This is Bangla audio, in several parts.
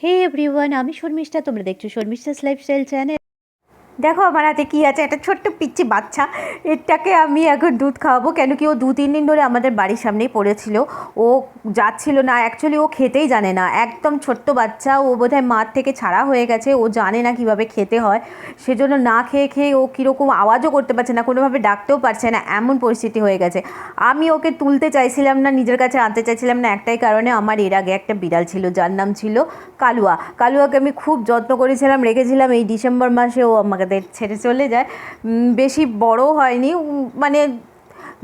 হে এভরিওয়ান আমি শর্মিষ্ঠা তোমরা দেখছ শর্মিষ্ঠাস লাইফস্টাইল চ্যানেল দেখো আমার হাতে কী আছে? একটা ছোট্ট পিচ্ছি বাচ্চা। এটাকে আমি এখন দুধ খাওয়াবো। কেন কি ও দু, তিন দিন ধরে আমাদের বাড়ির সামনেই পড়েছিল। ও যাচ্ছিল না। অ্যাকচুয়ালি ও খেতেই জানে না। একদম ছোট্ট বাচ্চা। ও বোধহয় মার থেকে ছাড়া হয়ে গেছে। ও জানে না কীভাবে খেতে হয়। সেজন্য না খেয়ে খেয়ে ও কীরকম আওয়াজও করতে পারছে না। কোনোভাবে ডাকতেও পারছে না। এমন পরিস্থিতি হয়ে গেছে। আমি ওকে তুলতে চাইছিলাম না, নিজের কাছে আনতে চাইছিলাম না। একটাই কারণে আমার এর আগে একটা বিড়াল ছিল, যার নাম ছিল কালুয়া। কালুয়াকে আমি খুব যত্ন করেছিলাম, রেখেছিলাম। এই ডিসেম্বর মাসে ও আমাদের ছেড়ে চলে যায়। বেশি বড় হয়নি। মানে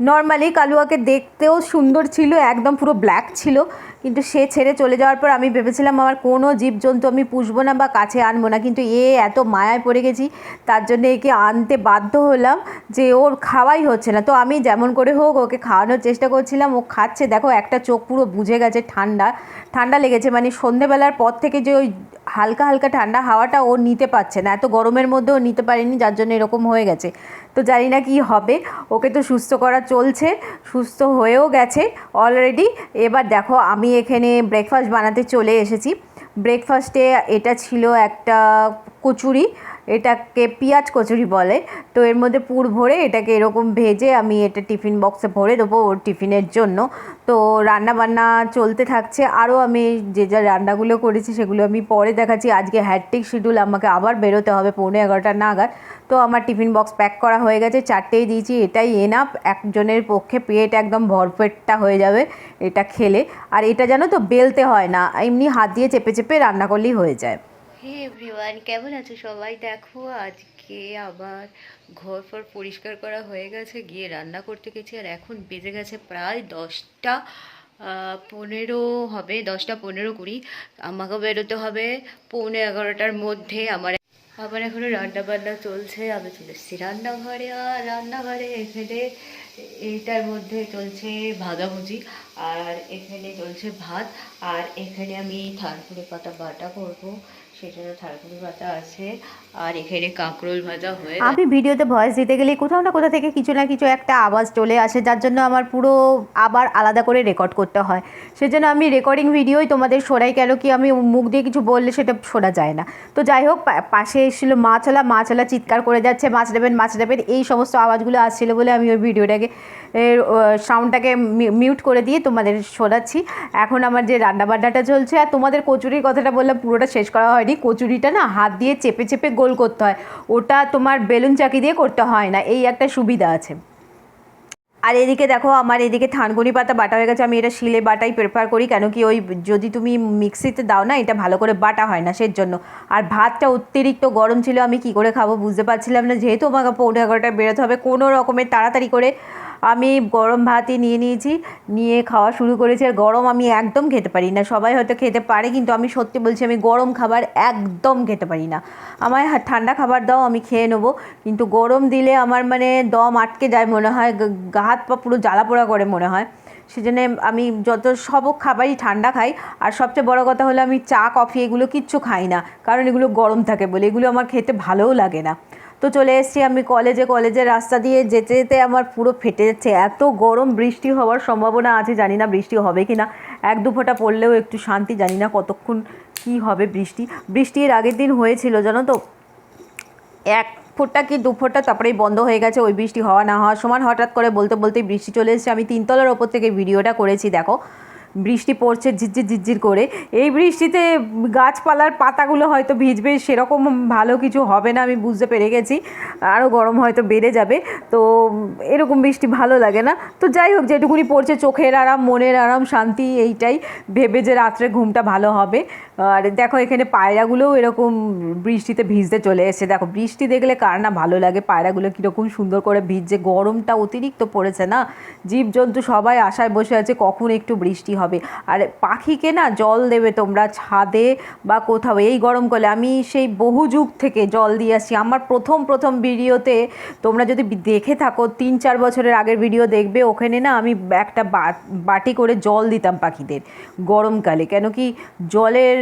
নর্মালি কালুয়াকে দেখতেও সুন্দর ছিল, একদম পুরো ব্ল্যাক ছিল। কিন্তু সে ছেড়ে চলে যাওয়ার পর আমি ভেবেছিলাম আমার কোনো জীবজন্তু আমি পুষবো না বা কাছে আনব না। কিন্তু এ এত মায়ায় পড়ে গেছি, তার জন্য একে আনতে বাধ্য হলাম যে ওর খাওয়াই হচ্ছে না। তো আমি যেমন করে হোক ওকে খাওয়ানোর চেষ্টা করছিলাম, ও খাচ্ছে। দেখো, একটা চোখ পুরো বুঝে গেছে ঠান্ডা। ঠান্ডা লেগেছে মানে সন্ধেবেলার পর থেকে যে ওই হালকা হালকা ঠান্ডা হাওয়াটা ও নিতে পারছে না। এত গরমের মধ্যেও নিতে পারেনি, যার জন্য এরকম হয়ে গেছে। তো জানি না কি হবে, ওকে তো সুস্থ করা চলছে, সুস্থ হয়েও গেছে অলরেডি এবার দেখো, আমি এখানে ব্রেকফাস্ট বানাতে চলে এসেছি। ব্রেকফাস্টে এটা ছিল একটা কচুরি এটাকে পেঁয়াজ কচুরি বলে। তো এর মধ্যে পুর ভরে এটাকে এরকম ভেজে আমি এটা টিফিন বক্সে ভরে দেবো ওর টিফিনের জন্য। তো রান্না বান্না চলতে থাকছে। আরও আমি যে যা রান্নাগুলো করেছি সেগুলো আমি পরে দেখাচ্ছি। আজকে হ্যাট্রিক শিডিউল, আমাকে আবার বেরোতে হবে পৌনে এগারোটা নাগাদ। তো আমার টিফিন বক্স প্যাক করা হয়ে গেছে, চারটেই দিয়েছি, এটাই এনাফ একজনের পক্ষে পেট একদম ভরপেটটা হয়ে যাবে এটা খেলে। আর এটা জানো তো, বেলতে হয় না। এমনি হাত দিয়ে চেপে চেপে রান্না করলেই হয়ে যায়। হে এভরিওয়ান, কেমন আছো সবাই? দেখো, আজকে আবার ঘর ফর পরিষ্কার করা হয়ে গেছে, গিয়ে রান্না করতে গেছি, আর এখন বেজে গেছে প্রায় দশটা পনেরো হবে, দশটা পনেরো কুড়ি। আমাকে বেরোতে হবে পৌনে এগারোটার মধ্যে, আমার আবার এখনও রান্না বান্না চলছে, আমি চলে এসেছি রান্নাঘরে, আর রান্নাঘরে এখানে এইটার মধ্যে চলছে ভাজাভুজি, আর এখানে চলছে ভাত, আর এখানে আমি থানকুড়ি পাতা বাটা করব। আমি ভিডিওতে ভয়েস দিতে গেলে কোথাও না কোথাও থেকে কিছু না কিছু একটা আওয়াজ চলে আসে, যার জন্য আমার পুরো আবার আলাদা করে রেকর্ড করতে হয়। সেজন্য আমি রেকর্ডিং ভিডিওই তোমাদের শোনাই, কেন কি আমি মুখ দিয়ে কিছু বললে সেটা শোনা যায় না। তো যাই হোক পাশে এসেছিল মাছওয়ালা মাছওয়ালা চিৎকার করে যাচ্ছে, মাছ নেবেন মাছ নেবেন, এই সমস্ত আওয়াজগুলো আসছিল বলে আমি ওই ভিডিওটাকে এর সাউন্ডটাকে মিউট করে দিয়ে তোমাদের শোনাচ্ছি। এখন আমার যে রান্নাবান্নাটা চলছে, আর তোমাদের কচুরির কথাটা বললাম, পুরোটা শেষ করা হয়নি। কচুরিটা না হাত দিয়ে চেপে চেপে গোল করতে হয়। ওটা তোমার বেলুন চাকি দিয়ে করতে হয় না, এই একটা সুবিধা আছে। আর এদিকে দেখো, আমার এদিকে থানকুনি পাতা বাটা হয়ে গেছে। আমি এটা শিলে বাটাই প্রেফার করি, কেন কি ওই যদি তুমি মিক্সিতে দাও না, এটা ভালো করে বাটা হয় না সের জন্য আর ভাতটা অতিরিক্ত গরম ছিল, আমি কি করে খাব বুঝতে পারছিলাম না। যেহেতু আমাকে পৌনে এগারোটায় বেরোতে হবে, কোনো রকমের তাড়াতাড়ি করে আমি গরম ভাতই নিয়ে নিয়েছি, নিয়ে খাওয়া শুরু করেছি। আর গরম আমি একদম খেতে পারি না। সবাই হয়তো খেতে পারে, কিন্তু আমি সত্যি বলছি, আমি গরম খাবার একদম খেতে পারি না। আমায় ঠান্ডা খাবার দাও, আমি খেয়ে নেব। কিন্তু গরম দিলে আমার মানে দম আটকে যায় মনে হয় গা, হাত পা পুরো জ্বালা পোড়া করে মনে হয়। সেজন্য আমি যত সব খাবারই ঠান্ডা খাই, আর সবচেয়ে বড় কথা হলো আমি চা, কফি এগুলো কিচ্ছু খাই না। কারণ এগুলো গরম থাকে বলে, এগুলো আমার খেতে ভালোও লাগে না। তো চলে এসেছি আমি কলেজে। কলেজের রাস্তা দিয়ে যেতে যেতে আমার পুরো ফেটে যাচ্ছে। এত গরম, বৃষ্টি হওয়ার সম্ভাবনা আছে, জানি না বৃষ্টি হবে কি না এক দু ফোঁটা পড়লেও একটু শান্তি, জানি না কতক্ষণ কী হবে বৃষ্টি। বৃষ্টি এর আগের দিন হয়েছিল, জানো তো? এক ফোঁটা কি দু ফোঁটা তারপরেই বন্ধ হয়ে গেছে, ওই বৃষ্টি হওয়া না হওয়ার সমান হঠাৎ করে বলতে বলতেই বৃষ্টি চলে এসেছে। আমি তিনতলার ওপর থেকে ভিডিওটা করেছি, দেখো। বৃষ্টি পড়ছে, ঝিরঝির ঝিরঝির করে। এই বৃষ্টিতে গাছপালার পাতাগুলো হয়তো ভিজবে, সেরকম ভালো কিছু হবে না, আমি বুঝতে পেরে গেছি। আরও গরম হয়তো বেড়ে যাবে, তো এরকম বৃষ্টি ভালো লাগে না। তো যাই হোক, যেটুকুনি পড়ছে, চোখের আরাম, মনের আরাম, শান্তি, এইটাই। ভেবে যে রাত্রে ঘুমটা ভালো হবে। আর দেখো, এখানে পায়রাগুলোও এরকম বৃষ্টিতে ভিজতে চলে এসেছে। দেখো, বৃষ্টি দেখলে কার না ভালো লাগে? পায়রাগুলো কীরকম সুন্দর করে ভিজছে। গরমটা অতিরিক্ত পড়েছে না? জীবজন্তু সবাই আশায় বসে আছে, কখন একটু বৃষ্টি হবে। আর পাখিকে না জল দেবে তোমরা ছাদে বা কোথাও, এই গরমকালে আমি সেই বহু যুগ থেকে জল দিয়ে আসি আমার প্রথম প্রথম ভিডিওতে তোমরা যদি দেখে থাকো, তিন, চার বছরের আগের ভিডিও দেখবে, ওখানে না আমি একটা বাটি করে জল দিতাম পাখিদের গরমকালে কেন কি জলের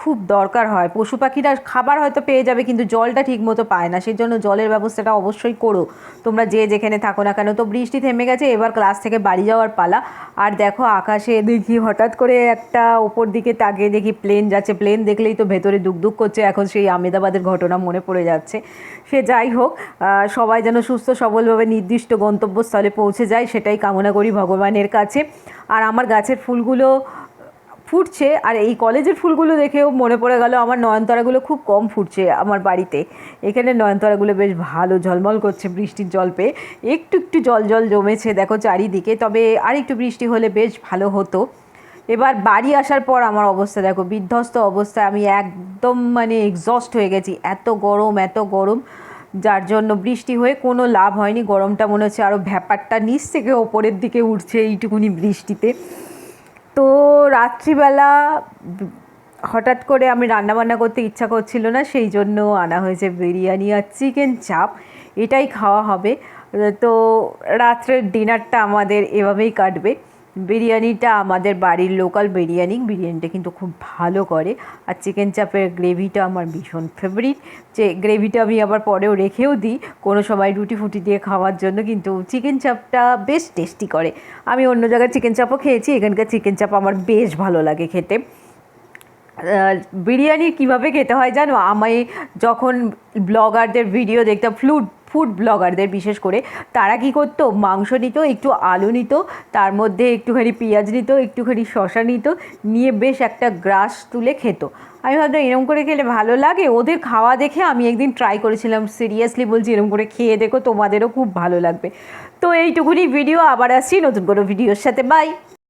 খুব দরকার হয়। পশু পাখিরা খাবার হয়তো পেয়ে যাবে, কিন্তু জলটা ঠিক মতো পায় না। সেই জন্য জলের ব্যবস্থাটা অবশ্যই করো। তোমরা যে যেখানে থাকো না কেন, তো বৃষ্টি থেমে গেছে, এবার ক্লাস থেকে বাড়ি যাওয়ার পালা। আর দেখো আকাশে দেখি, হঠাৎ করে একটা ওপর দিকে তাকিয়ে দেখি প্লেন যাচ্ছে। প্লেন দেখলেই তো ভেতরে দুঃখ করছে, এখন সেই আমেদাবাদের ঘটনা মনে পড়ে যাচ্ছে। সে যাই হোক সবাই যেন সুস্থ, সবলভাবে নির্দিষ্ট গন্তব্যস্থলে পৌঁছে যায়, সেটাই কামনা করি ভগবানের কাছে। আর আমার গাছের ফুলগুলো ফুটছে আর এই কলেজের ফুলগুলো দেখেও মনে পড়ে গেল আমার নয়নতারাগুলো খুব কম ফুটছে আমার বাড়িতে। এখানে নয়নতারাগুলো বেশ ভালো ঝলমল করছে বৃষ্টির জল পেয়ে। একটু একটু জল জল জমেছে দেখো চারিদিকে, তবে আর একটু বৃষ্টি হলে বেশ ভালো হতো। এবার বাড়ি আসার পর আমার অবস্থা দেখো, বিধ্বস্ত অবস্থায় আমি একদম মানে এক্সস্ট হয়ে গেছি। এত গরম এত গরম, যার জন্য বৃষ্টি হয়ে কোনো লাভ হয়নি। গরমটা মনে হচ্ছে আরও ভ্যাপারটা নিচ থেকে ওপরের দিকে উঠছে এইটুকুনি বৃষ্টিতে। তো রাত্রিবেলা হঠাৎ করে আমি রান্নাবান্না করতে ইচ্ছা করছিল না, সেই জন্য আনা হয়েছে বিরিয়ানি আর চিকেন চাপ। এটাই খাওয়া হবে। তো রাত্রের ডিনারটা আমাদের এভাবেই কাটবে। বিরিয়ানিটা আমাদের বাড়ির লোকাল বিরিয়ানি। বিরিয়ানিটা কিন্তু খুব ভালো করে। আর চিকেন চাপের গ্রেভিটা আমার ভীষণ ফেভারিট যে গ্রেভিটা আমি আবার পরেও রেখেও দিই। কোনো সময় রুটি ফুটি দিয়ে খাওয়ার জন্য কিন্তু চিকেন চাপটা বেশ টেস্টি করে। আমি অন্য জায়গায় চিকেন চাপও খেয়েছি। এখানকার চিকেন চাপ আমার বেশ ভালো লাগে খেতে। বিরিয়ানি কীভাবে খেতে হয় জানো? আমি যখন ব্লগারদের ভিডিও দেখতাম ফ্লুড ফুড ব্লগারদের বিশেষ করে, তারা কি করতো? মাংস নিত, একটু আলু নিত, তার মধ্যে একটুখানি পেঁয়াজ নিত, একটুখানি শশা নিত, নিয়ে বেশ একটা গ্রাস তুলে খেত। আমি ভাবতাম এরকম করে খেলে ভালো লাগে? ওদের খাওয়া দেখে আমি একদিন ট্রাই করেছিলাম সিরিয়াসলি বলছি এরকম করে খেয়ে দেখো, তোমাদেরও খুব ভালো লাগবে। তো এইটুকুনি ভিডিও আবার আসছি নতুন কোনো ভিডিওর সাথে। বাই